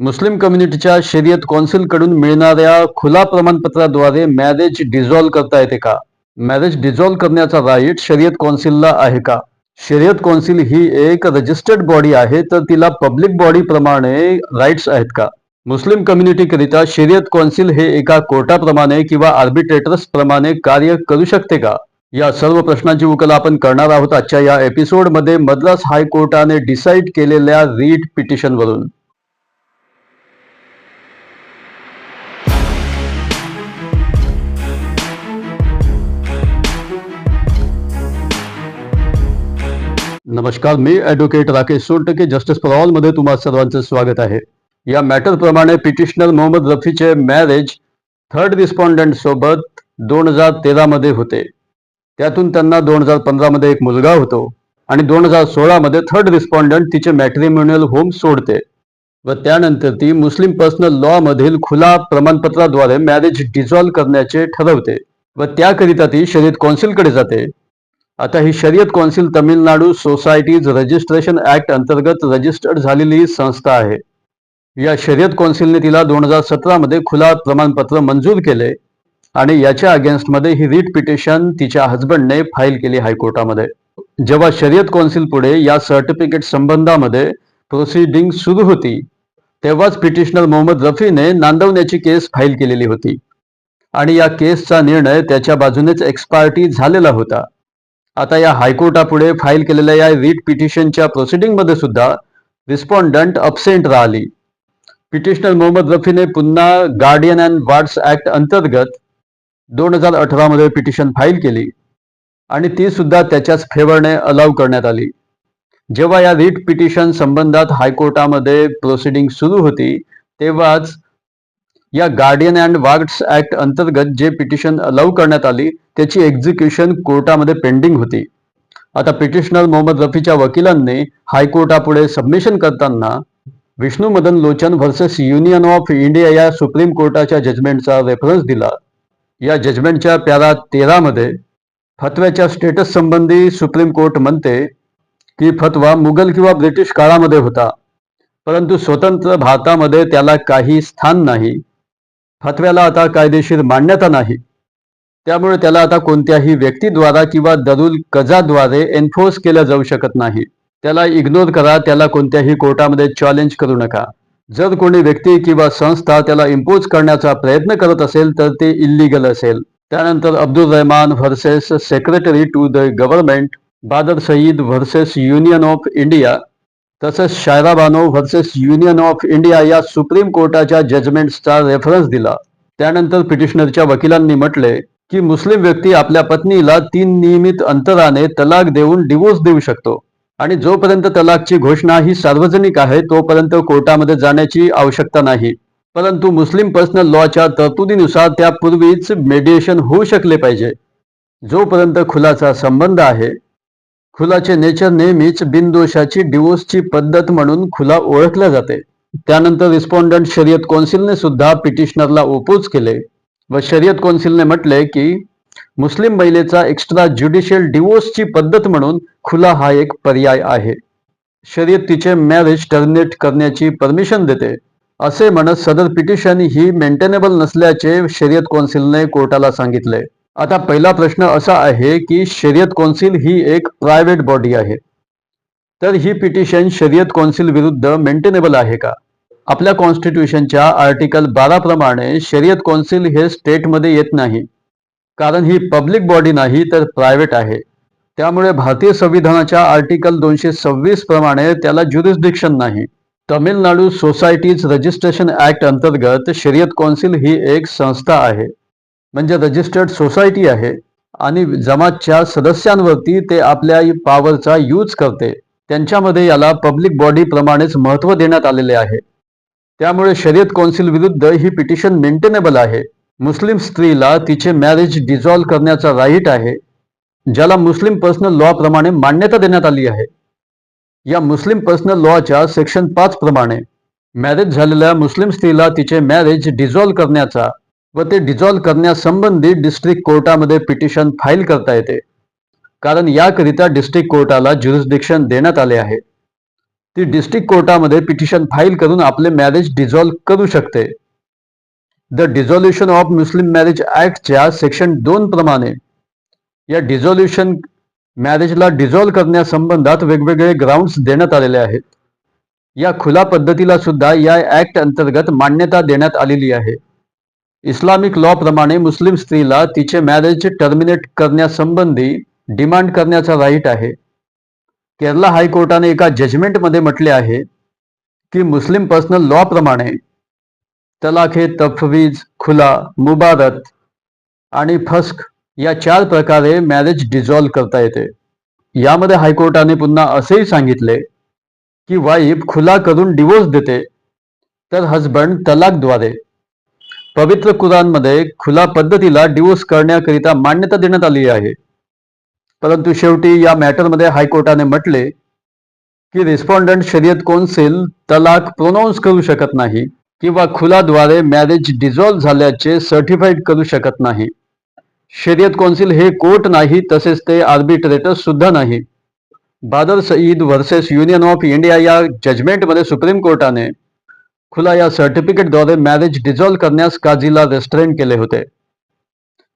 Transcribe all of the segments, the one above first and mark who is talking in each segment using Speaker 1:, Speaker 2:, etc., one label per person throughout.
Speaker 1: मुस्लिम कम्युनिटीच्या शर्यत कौन्सिलकडून मिळणाऱ्या खुला प्रमाणपत्राद्वारे मॅरेज डिझॉल्व्ह करता येते का? मॅरेज डिझॉल्व्ह करण्याचा राईट शर्यत कौन्सिलला आहे का? शर्यत कौन्सिल ही एक रजिस्टर्ड बॉडी आहे तर तिला पब्लिक बॉडी प्रमाणे राईट्स आहेत का? मुस्लिम कम्युनिटीकरिता शर्यत कौन्सिल हे एका कोर्टाप्रमाणे किंवा आर्बिट्रेटर्स प्रमाणे कार्य करू शकते का? या सर्व प्रश्नांची उकल आपण करणार आहोत आजच्या या एपिसोडमध्ये मद्रास हायकोर्टाने डिसाईड केलेल्या रीट पिटिशनवरून नमस्कार मी ॲडव्होकेट राकेश सोनटके जस्टिस फॉरमध्ये तुम्हा सर्वांचं स्वागत आहे. या मॅटर प्रमाणे पिटिशनर मोहम्मद रफीचे मॅरेज थर्ड रिस्पॉन्डंट सोबत दोन हजार तेरा मध्ये होते. त्यातून त्यांना दोन हजार पंधरा मध्ये एक मुलगा होतो आणि दोन हजार सोळा मध्ये थर्ड रिस्पॉन्डंट तिचे मॅट्रिम्युनियल होम सोडते. व त्यानंतर ती मुस्लिम पर्सनल लॉ मधील खुला प्रमाणपत्राद्वारे मॅरेज डिझॉल्व्ह करण्याचे ठरवते. व त्याकरिता ती शरीर कौन्सिलकडे जाते. आता ही शर्यत council Tamil Nadu societies registration act अंतर्गत रजिस्टर्ड झालेली ही संस्था आहे. या शर्यत कौन्सिलने तिला दोन हजार सतरा मध्ये खुला प्रमाणपत्र मंजूर केले आणि याच्या अगेन्स्टमध्ये ही रीट पिटिशन तिच्या हजबंडने फाईल केली हायकोर्टामध्ये. जेव्हा शर्यत कौन्सिल पुढे या सर्टिफिकेट संबंधामध्ये प्रोसिडिंग सुरू होती तेव्हाच पिटिशनर मोहम्मद रफीने नांदवण्याची केस फाईल केलेली होती. आणि या केसचा निर्णय त्याच्या बाजूनेच एक्सपार्टी झालेला होता. आता या हायकोर्टापुढे फाईल केलेल्या या रीट पिटिशनच्या प्रोसिडिंगमध्ये सुद्धा रिस्पॉन्डंट अपसेंट राहिली. पिटिशनर मोहम्मद रफीने पुन्हा गार्डियन अँड वार्ड्स ऍक्ट अंतर्गत दोन हजार अठरामध्ये पिटिशन फाईल केली आणि ती सुद्धा त्याच्याच फेवरने अलाव करण्यात आली. जेव्हा या रीट पिटिशन संबंधात हायकोर्टामध्ये प्रोसिडिंग सुरू होती तेव्हाच या गार्डियन अँड वार्ड्स ऍक्ट अंतर्गत जे पिटिशन अलाव करण्यात आली त्याची एक्झिक्युशन कोर्टामध्ये पेंडिंग होती. आता पिटिशनर मोहम्मद रफीच्या वकिलांनी हायकोर्टापुढे सबमिशन करताना Vishnu Madan Lochan versus union of India या सुप्रीम कोर्टाच्या जजमेंटचा रेफरन्स दिला. या जजमेंटच्या प्यारा तेरामध्ये फतव्याच्या स्टेटस संबंधी सुप्रीम कोर्ट म्हणते की फतवा मुघल किंवा ब्रिटिश काळामध्ये होता परंतु स्वतंत्र भारतामध्ये त्याला काही स्थान नाही. फतव्याला आता कायदेशीर मान्यता नाही. त्यामुळे त्याला आता कोणत्याही व्यक्तीद्वारा किंवा दरुल कजाद्वारे एन्फोर्स केलं जाऊ शकत नाही. त्याला इग्नोर करा त्याला कोणत्याही कोर्टामध्ये चॅलेंज करू नका. जर कोणी व्यक्ती किंवा संस्था त्याला इम्पोज करण्याचा प्रयत्न करत असेल तर ते इल्लीगल असेल. त्यानंतर Abdul Rahman versus secretary to the government Badar Saeed versus union of India तसंच Shayara Bano versus union of India या सुप्रीम कोर्टाच्या जजमेंट्सचा रेफरन्स दिला. त्यानंतर पिटिशनरच्या वकिलांनी म्हटले की मुस्लिम व्यक्ती आपल्या पत्नीला तीन नियमित अंतराने तलाक देऊन डिवोर्स देऊ शकतो. आणि जोपर्यंत तलाकची घोषणा ही सार्वजनिक आहे तोपर्यंत कोर्टामध्ये जाण्याची आवश्यकता नाही. परंतु मुस्लिम पर्सनल लॉच्या तरतुदीनुसार त्यापूर्वीच मेडिएशन होऊ शकले पाहिजे. जोपर्यंत खुलाचा संबंध आहे खुलाचे नेचर नेहमीच बिनदोषाची डिवोर्सची पद्धत म्हणून खुला ओळखल्या जाते. त्यानंतर रिस्पॉन्डंट शर्यत कौन्सिलने सुद्धा पिटिशनरला ओपोज केले व शर्यत कौन्सिलने म्हटले की मुस्लिम महिलेचा एक्स्ट्रा ज्युडिशियल डिवोर्सची पद्धत म्हणून खुला हा एक पर्याय आहे. शर्यत तिचे मॅरेज टर्मिनेट करण्याची परमिशन देते. असे म्हणत सदर पिटिशन ही मेंटेनेबल नसल्याचे शर्यत कौन्सिलने कोर्टाला सांगितले. आता पहिला प्रश्न असा आहे की शर्यत कौन्सिल ही एक प्रायव्हेट बॉडी आहे. तर ही पिटिशन शर्यत कौन्सिल विरुद्ध मेंटेनेबल आहे का? आपल्या कॉन्स्टिट्यूशनच्या आर्टिकल बारा प्रमाणे शर्यत कौन्सिल हे स्टेटमध्ये येत नाही. कारण ही पब्लिक बॉडी नाही तर प्रायव्हेट आहे. त्यामुळे भारतीय संविधानाच्या आर्टिकल दोनशे सव्वीस प्रमाणे त्याला ज्युरिस्डिक्शन नाही. तमिळनाडू सोसायटीज रजिस्ट्रेशन ऍक्ट अंतर्गत शर्यत कौन्सिल ही एक संस्था आहे. म्हणजे रजिस्टर्ड सोसायटी आहे आणि जमातच्या सदस्यांवरती ते आपल्या पॉवरचा यूज करते. त्यांच्यामध्ये याला पब्लिक बॉडी प्रमाणेच महत्त्व देण्यात आलेले आहे. त्यामुळे शर्यत कौन्सिल विरुद्ध ही पिटिशन मेंटेनेबल आहे. मुस्लिम स्त्रीला तिचे मॅरेज डिझॉल्व्ह करण्याचा राईट आहे ज्याला मुस्लिम पर्सनल लॉ प्रमाणे मान्यता देण्यात आली आहे. या मुस्लिम पर्सनल लॉच्या सेक्शन पाच प्रमाणे मॅरेज झालेल्या मुस्लिम स्त्रीला तिचे मॅरेज डिझॉल्व्ह करण्याचा व ते डिझॉल्व्ह करण्यासंबंधी डिस्ट्रिक्ट कोर्टामध्ये पिटिशन फाईल करता येते. कारण याकरिता डिस्ट्रिक्ट कोर्टाला ज्युरिस्डिक्शन देण्यात आले आहे. ती डिस्ट्रिक्ट कोर्टामध्ये पिटिशन फाईल करून आपले मॅरेज डिझॉल्व्ह करू शकते. The dissolution of Muslim marriage ऍक्टच्या section दोन प्रमाणे या डिझॉल्युशन मॅरेजला डिझॉल्व्ह करण्यासंबंधात वेगवेगळे ग्राउंड्स देण्यात आलेले आहेत. या खुला पद्धतीला सुद्धा या ऍक्ट अंतर्गत मान्यता देण्यात आलेली आहे. इस्लामिक लॉ प्रमाणे मुस्लिम स्त्रीला तिचे मॅरेज टर्मिनेट करण्यासंबंधी डिमांड करण्याचा राईट आहे. केरला हायकोर्टाने एका जजमेंटमध्ये म्हटले आहे की मुस्लिम पर्सनल लॉ प्रमाणे तलाक हे तफवीज खुला मुबारत आणि फस्क या चार प्रकारे मॅरेज डिझॉल्व्ह करता येते. यामध्ये हायकोर्टाने पुन्हा असेही सांगितले की वाईफ खुला करून डिवोर्स देते तर हजबंड तलाकद्वारे पवित्र कुराणमध्ये खुला पद्धतीला डिवोर्स करण्याकरिता मान्यता देण्यात आली आहे. परंतु शेवटी या मॅटरमध्ये हायकोर्टाने म्हटले की रिस्पॉन्डंट शरीयत कौन्सिल तलाक प्रोनाऊन्स करू शकत नाही किंवा खुलाद्वारे मॅरेज डिझॉल्व्ह झाल्याचे सर्टिफाईड करू शकत नाही. शरीयत कौन्सिल हे कोर्ट नाही तसेच ते आर्बिट्रेटर सुद्धा नाही. Badar Saeed versus union of India या जजमेंटमध्ये सुप्रीम कोर्टाने खुला या सर्टिफिकेटद्वारे मॅरेज डिझॉल्व्ह करण्यास काझीला रेस्टॉरंट केले होते?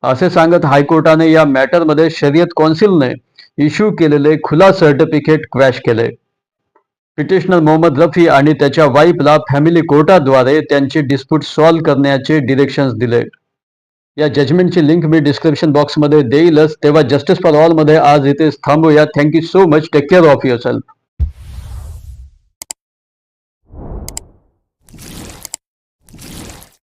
Speaker 1: असे सांगत हायकोर्टाने या मॅटरमध्ये शरीयत कौन्सिलने इश्यू केलेले खुला सर्टिफिकेट क्रॅश केले. पिटिशनर मोहम्मद रफी आणि त्याच्या वाईफला फॅमिली कोर्टाद्वारे त्यांची डिस्प्यूट सॉल्व्ह करण्याचे डिरेक्शन्स दिले. या जजमेंटची लिंक मी डिस्क्रिप्शन बॉक्समध्ये देईलच तेव्हा जस्टिस फॉर ऑलमध्ये आज इथेच थांबूया. Thank you so much take care of yourself